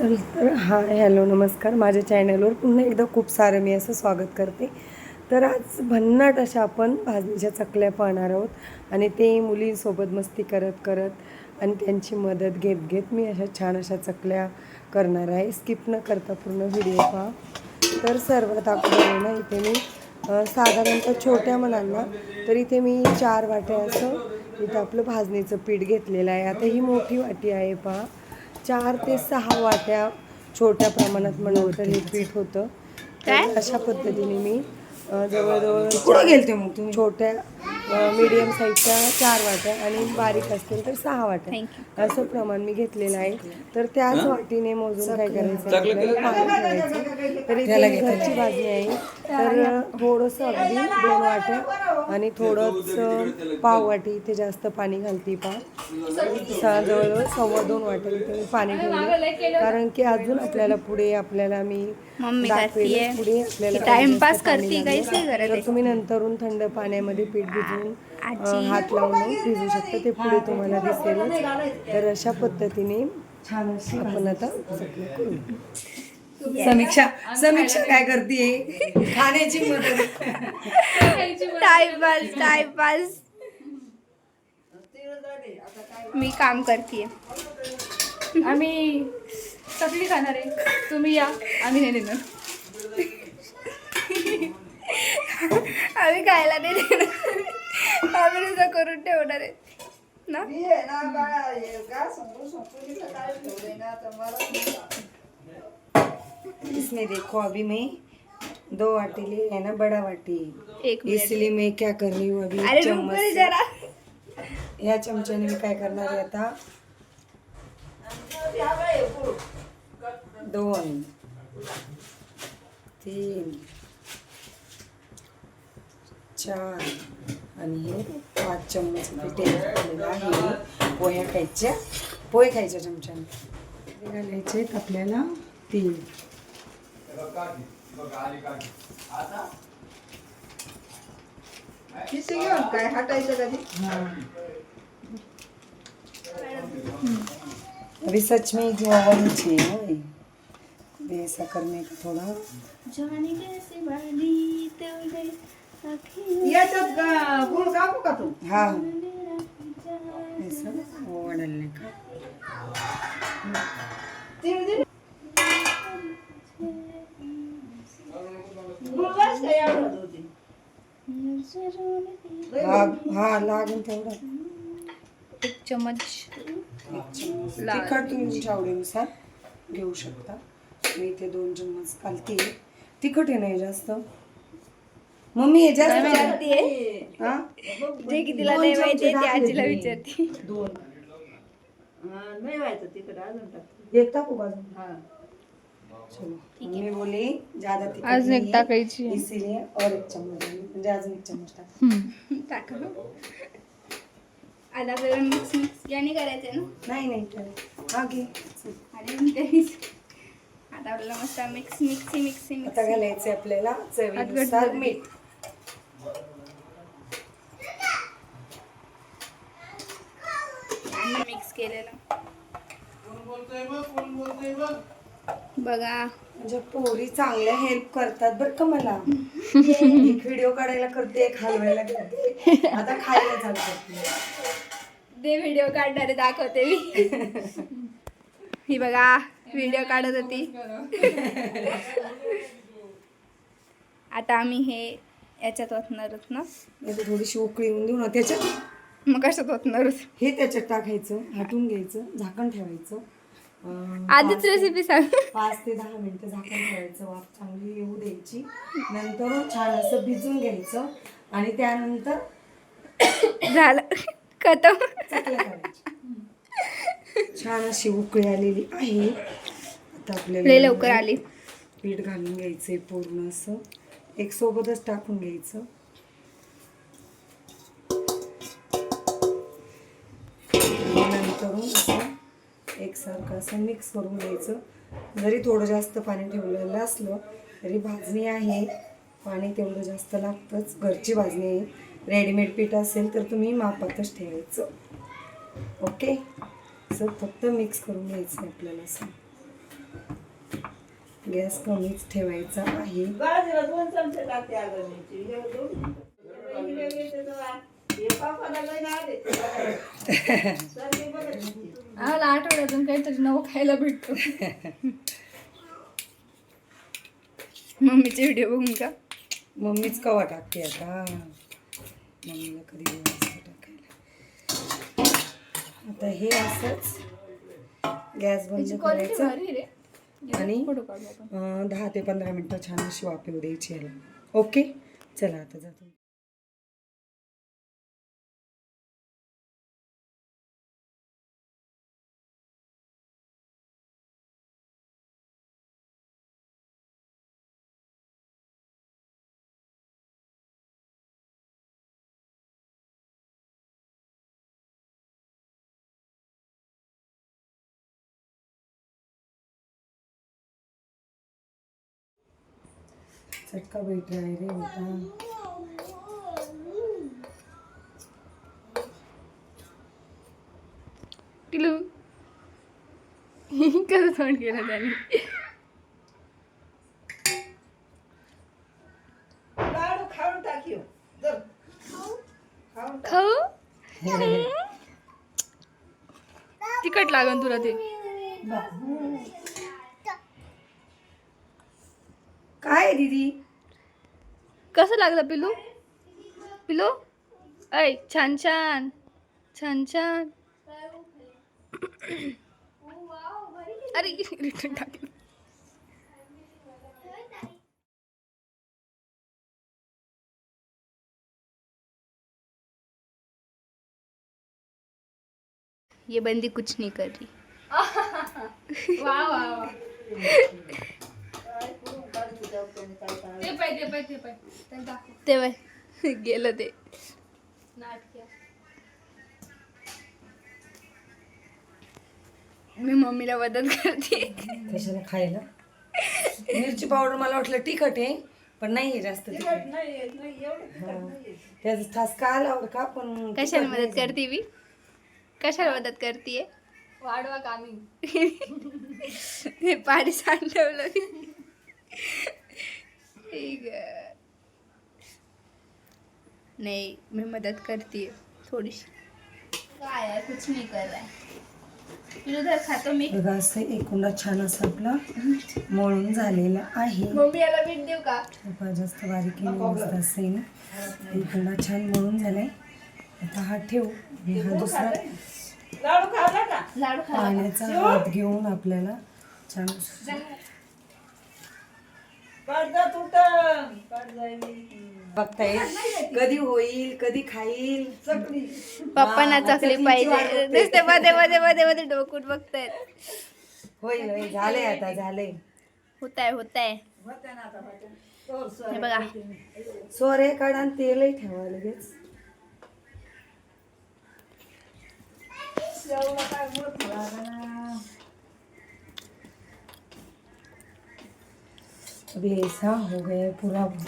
चल तर hi hello नमस्कार. माझ्या चॅनलवर पुन्हा एकदा खूप सारं मी असं स्वागत करते. तर आज भन्नाट अशा आपण भाजणीच्या चकल्या पाहणार आहोत आणि ते मुलींसोबत मस्ती करत करत आणि त्यांची मदत घेत घेत मी अशा छान अशा चकल्या करणार आहे. स्किप न करता पूर्ण व्हिडिओ पहा. तर सर्वात अगोदर ना इथे मी साधारणतः छोट्या मुलांना तर इथे मी चार वाट्या असं इथं आपलं भाजणीचं पीठ घेतलेलं आहे. आता ही मोठी वाटी आहे पहा. चार ते सहा वाट्या छोट्या प्रमाणात हे पीठ होतं. तर अशा पद्धतीने मी जवळजवळ कुठे गेलते मग तुम्ही? छोट्या मीडियम साईजच्या चार वाट्या आणि बारीक असतील तर सहा वाट्या. असं प्रमाण मी घेतलेलं आहे. तर त्याच वाटीने मोजून काय करायचं पाणी ठेवायचं तर इथे घरची भाजी आहे. तर थोडंसं अगदी दोन वाट्या आणि थोडंच पाव वाटी इथे जास्त पाणी घालते पा. सा- जवळजवळ सव्वा दोन वाट्या इथे मी पाणी ठेवले. कारण की अजून आपल्याला पुढे आपल्याला मी मम्मी दाखवेल करतीये. पुढे आपल्याला टाइमपास करती, तर. तुम्ही नंतरून थंड पाण्यामध्ये पीठ भिजवून आजी. हात लावून भिजू शकता ते पुढे तुम्हाला दिसेलच. तर अशा पद्धतीने छान अशी आपण आता समीक्षा समीक्षा काय करते खाण्याची मदत. टाइमपास टाइमपास मी काम करते आम्ही चकली खाणार आहे. तुम्ही या आम्ही नाही देणार. आम्ही खायला नाही देणार. आम्ही नुसतं करून ठेवणार आहे. ना? इसमें देखो अभी मैं दो वाटी ली है ना बड़ा वाटी. एक इसलिए मैं क्या कर रही हूँ अभी? अरे रुक चम्मच जरा. या चमच्याने मी काय करणार आहे आता? दोन. तीन. चार. आणि हे पाच चम्मच तेल आहे. पोह्या खायच्या. पोहे खायच्या चमच्याने हे घालायचे आहेत आपल्याला तीन. अभी सच में जो ओवन चाहिए ऐसा करने का थोड़ा? जाने कैसे वाली याच्यात गुळ कापू का तू? हा. ऐसा ओवा डालने का? लाग हा लागेल तेवढा. एक चम्मच. तिखट तुम्ही तुमच्या आवडीनुसार घेऊ शकता. मी इथे दोन चम्मच घालते. तिखट आहे नाही जास्त? मम्मी जास्त हा? जे की तिला नाही माहिती आहे ती आजीला विचारते. दोन. एक टाकू बाजू चलो. मम्मी बोली ज्यादा तिखट अजून एक नहीं है, टाकायची आहे. इसीलिए और एक चम्मच डाली. म्हणजे अजून एक चम्मच टाक. टाका आता आपल्याला मिक्स मिक्स याने करायचं ना? नाही नाही हा घे. आता आपल्याला मस्त मिक्स मिक्सी मिक्सी आता मिक्सी घालायचे आपल्याला चवीनुसार मीठ आणि मिक्स केलेलं. बघा म्हणजे पोरी चांगल्या हेल्प करतात बरं का मला. एक व्हिडिओ काढायला करते एक हलवायला करते. आता खायला चालू करते ते व्हिडिओ काढणारे दाखवते मी. ही बघा व्हिडिओ काढत होती. आता आम्ही हे याच्यात आहोत ना. थोडीशी उकळी येऊन देऊ ना त्याच्यात. मग कशात आहोत हे त्याच्यात टाकायचं हटून घ्यायचं झाकण ठेवायचं. अं, आधीच पाच- रेसिपी सांग. पाच ते दहा मिनिटं झाकण ठेवायचं वाफ चांगली येऊ द्यायची. नंतर छान असं भिजून घ्यायचं आणि त्यानंतर झालं. खतम. चकल्या छान अशी उकळी आलेली आहे. आता लय आपल्याला लवकर आली. पीठ घालून घ्यायचंय पूर्ण असं. एक सोबतच टाकून घ्यायचं. नंतरून असं एकसारखं असं मिक्स करून घ्यायचं. जरी थोडं जास्त पाणी ठेवलेलं असलं तरी भाजणी आहे. पाणी तेवढं जास्त लागतंच. घरची भाजणी आहे. रेडीमेड पीठ असेल तर तुम्ही मापातच ठेवायचं. ओके असं फक्त मिक्स करून घ्यायचं आपल्याला असं. गॅस कमीच ठेवायचा आहे. आम्हाला आठवड्यातून काहीतरी नवं खायला भेटतो. मम्मीचे व्हिडिओ बघून का? मम्मीच कवा टाकते आता? मम्मीला कधी टाकायला. आता हे असंच गॅस बंद करायचा. आणि दहा ते पंधरा मिनटं छान अशी येऊ द्यायची याला. ओके चला आता जातो. चटका बैठ आहे रे होता टिलू. कसं तोंड केलं त्याने? खाऊ? तिखट लागन तुला ते. दीदी। कसं लागलं पिलू पिलू ऐ छान छान छान छान। अरे रिटर्न टाकलं ये बंदी कुछ नहीं कर रही। वाह वाह वाह। ते पाय ते पाय ते पाय. ते पाय गेलं ते. मी मम्मीला मदत करते. कशाला खायला? मिरची पावडर मला वाटलं तिखट आहे पण नाही आहे जास्त तिखट हा. त्याचा ठसका आला होता का पण कशाला नाही मदत करते मी? कशाला मदत करते वाढवा कामी. हे पाणी सांडवलं ठीक आहे. नाही मैं मदद करती है थोड़ी सी काय यार कुछ नहीं कर रहा है खातो मी. बघा असं एकूणला छान असं आपला मळून झालेला आहे. मम्मी याला बीट देऊ का? खूप जास्त बारीक मस्त असे ना. इकडला छान मळून झालाय. आता हा ठेवू. आणि हा दुसरा लाडू पाण्याचा हात घेऊन आपल्याला छान बघताय कधी होईल कधी खाईल. पप्पांना चकली चकलीची वाट पाहिजे. नुसते मध्ये मध्ये मध्ये मध्ये डोकून बघतायत. होईल होईल झालंय आता झालंय. होत आहे होत आहे हे बघा. सोरे काढा आणि तेलही ठेवा लगेच. अभी ऐसा हो गया है पूरा हे।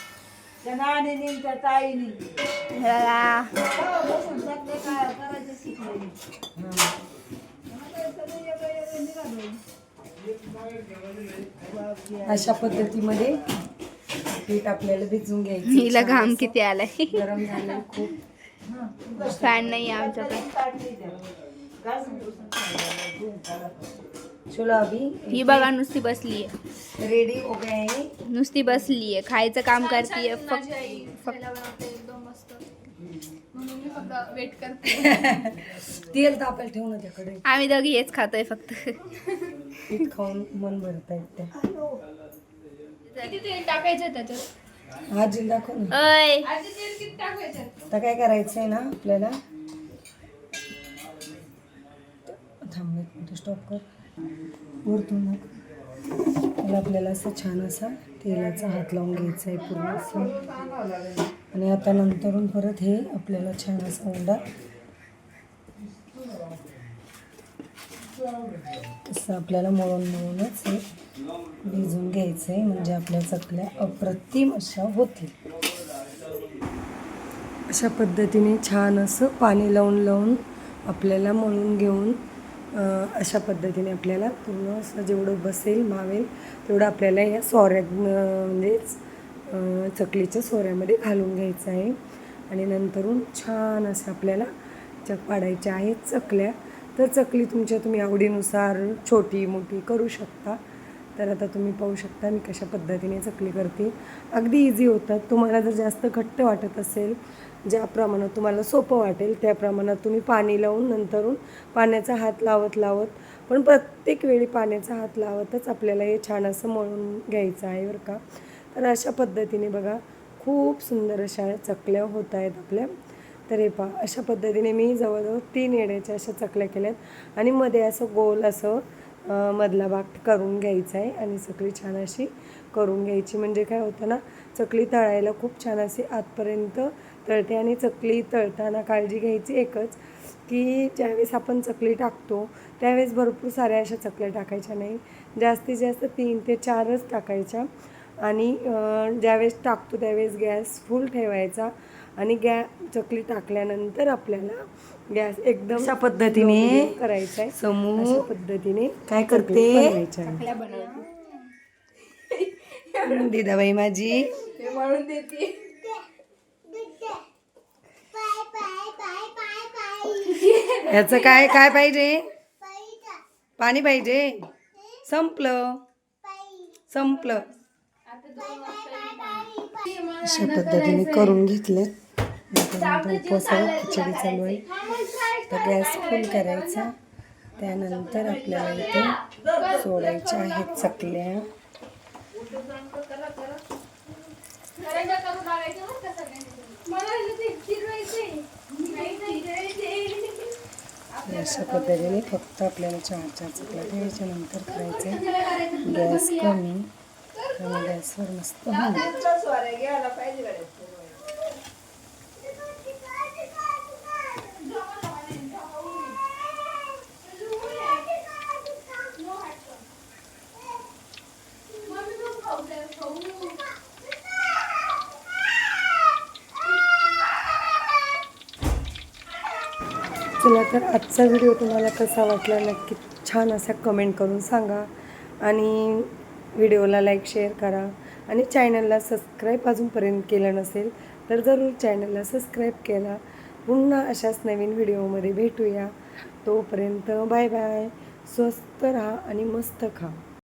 अशा पद्धतीमध्ये पीठ आपल्याला भिजून घ्यायचं. हिला घाम. किती आलाय? गरम झालंय खूप. फॅन नाही आहे आमच्याकडे. चलो अभी ही बघा नुसती बसली आहे. रेडी हो गए हैं. नुसती बसली आहे. खायचं काम करते वेट करते. तेल तापायला ठेवू ना त्याकडे आम्ही दोघी हेच खातोय फक्त. पीठ खाऊन मन भरता तेल टाकायचं त्याच्यात? आजी दाखव आता काय करायचं आहे ना आपल्याला? थांब स्टॉप कर. वरतून मग आपल्याला असं छान असा तेलाचा हात लावून घ्यायचा आहे पूर्ण असं. आणि आता नंतरून परत हे आपल्याला छान असा उंडा असं आपल्याला मळून मळूनच हे भिजून घ्यायचं आहे म्हणजे आपल्या चकल्या अप्रतिम अशा होतील. अशा पद्धतीने छान असं पाणी लावून लावून आपल्याला मळून घेऊन अशा पद्धतीने आपल्याला पूर्ण असं जेवढं बसेल मावेल तेवढं आपल्याला या सोऱ्या म्हणजेच चकलीच्या सोऱ्यामध्ये घालून घ्यायचं आहे. आणि नंतरून छान असं आपल्याला चक पाडायच्या आहेत चकल्या. तर चकली तुमच्या तुम्ही आवडीनुसार छोटी मोठी करू शकता. तर आता तुम्ही पाहू शकता मी कशा पद्धतीने चकली करते. अगदी इझी होतात तुम्हाला जर जास्त घट्ट वाटत असेल ज्या प्रमाणात तुम्हाला सोपं वाटेल त्या प्रमाणात तुम्ही पाणी लावून नंतरून पाण्याचा हात लावत लावत पण प्रत्येक वेळी पाण्याचा हात लावतच आपल्याला हे छान असं मळून घ्यायचं आहे बरं का. तर अशा पद्धतीने बघा खूप सुंदर अशा चकल्या होत आहेत आपल्या. तर हे पहा अशा पद्धतीने मी जवळजवळ तीन येड्याच्या अशा चकल्या केल्यात. आणि मध्ये असं गोल असं मधला भाग करून घ्यायचा आहे आणि चकली छान अशी करून घ्यायची. म्हणजे काय होतं ना चकली तळायला खूप छान अशी आतपर्यंत तळते आणि चकली तळताना काळजी घ्यायची एकच की ज्यावेळेस आपण चकली टाकतो त्यावेळेस भरपूर साऱ्या अशा चकल्या टाकायच्या नाही. जास्तीत जास्त तीन ते चारच टाकायच्या आणि ज्यावेळेस टाकतो त्यावेळेस गॅस फुल ठेवायचा आणि गॅ चकली टाकल्यानंतर आपल्याला गॅस एकदम अशा पद्धतीने low medium करायचा आहे समू अशा पद्धतीने काय करते? दिदाबाई माझी. म्हणून देते. याचं काय काय पाहिजे? पाणी पाहिजे? संपलं. संपलं. अशा पद्धतीने करून घेतले उपवासाला खिचडी चालू आहे. तर गॅस फुल करायचा. त्यानंतर आपल्याला इथे सोडायच्या आहेत चकल्या. अशा पद्धतीने फक्त आपल्याला चार चार चकल्या ठेवायच्या नंतर करायचं. गॅस कमी कमी गॅसवर मस्त होईल चला तर आजचा व्हिडिओ तुम्हाला कसा वाटला नक्की छान असा कमेंट करून सांगा. आणि व्हिडिओला लाईक शेअर करा. आणि चॅनलला सबस्क्राईब अजूनपर्यंत केलं नसेल तर जरूर चॅनलला सबस्क्राईब केला. पुन्हा अशाच नवीन व्हिडिओमध्ये भेटूया. तोपर्यंत बाय बाय स्वस्त राहा आणि मस्त खा.